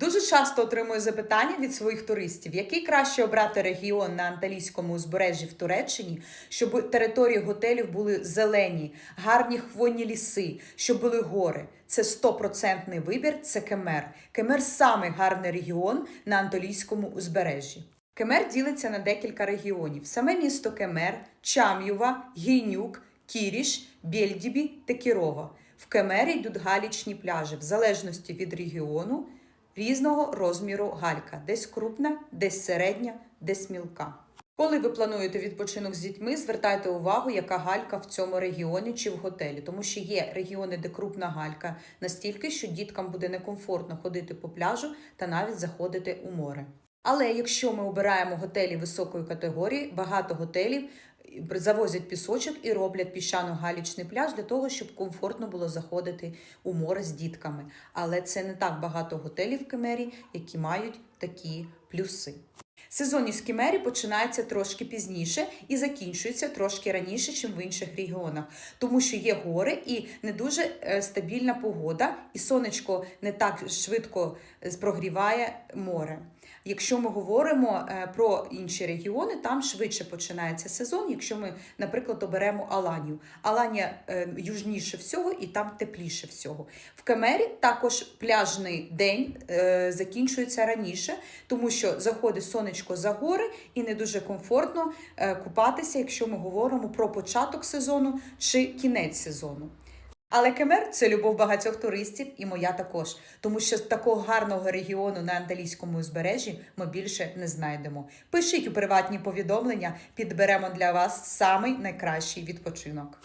Дуже часто отримую запитання від своїх туристів, який краще обрати регіон на Анталійському узбережжі в Туреччині, щоб території готелів були зелені, гарні хвойні ліси, щоб були гори. Це стопроцентний вибір. Це Кемер. Кемер самий гарний регіон на Анталійському узбережжі. Кемер ділиться на декілька регіонів: саме місто Кемер, Чам'юва, Гійнюк, Кіріш, Бєльдібі та Кірова. В Кемері йдуть галічні пляжі, в залежності від регіону різного розміру галька, десь крупна, десь середня, десь мілка. Коли ви плануєте відпочинок з дітьми, звертайте увагу, яка галька в цьому регіоні чи в готелі, тому що є регіони, де крупна галька настільки, що діткам буде некомфортно ходити по пляжу та навіть заходити у море. Але якщо ми обираємо готелі високої категорії, багато готелів завозять пісочок і роблять піщано-галічний пляж для того, щоб комфортно було заходити у море з дітками. Але це не так багато готелів в Кемері, які мають такі плюси. Сезонність Кімері починається трошки пізніше і закінчується трошки раніше, ніж в інших регіонах, тому що є гори і не дуже е, стабільна погода, і сонечко не так швидко е, прогріває море. Якщо ми говоримо е, про інші регіони, там швидше починається сезон. Якщо ми, наприклад, оберемо Аланію. Аланія южніше всього і там тепліше всього. В Кемері також пляжний день закінчується раніше, тому що заходить сонечко за гори і не дуже комфортно е, купатися, якщо ми говоримо про початок сезону чи кінець сезону. Але Кемер це любов багатьох туристів, і моя також, тому що такого гарного регіону на Анталійському узбережжі ми більше не знайдемо. Пишіть у приватні повідомлення, підберемо для вас самий найкращий відпочинок.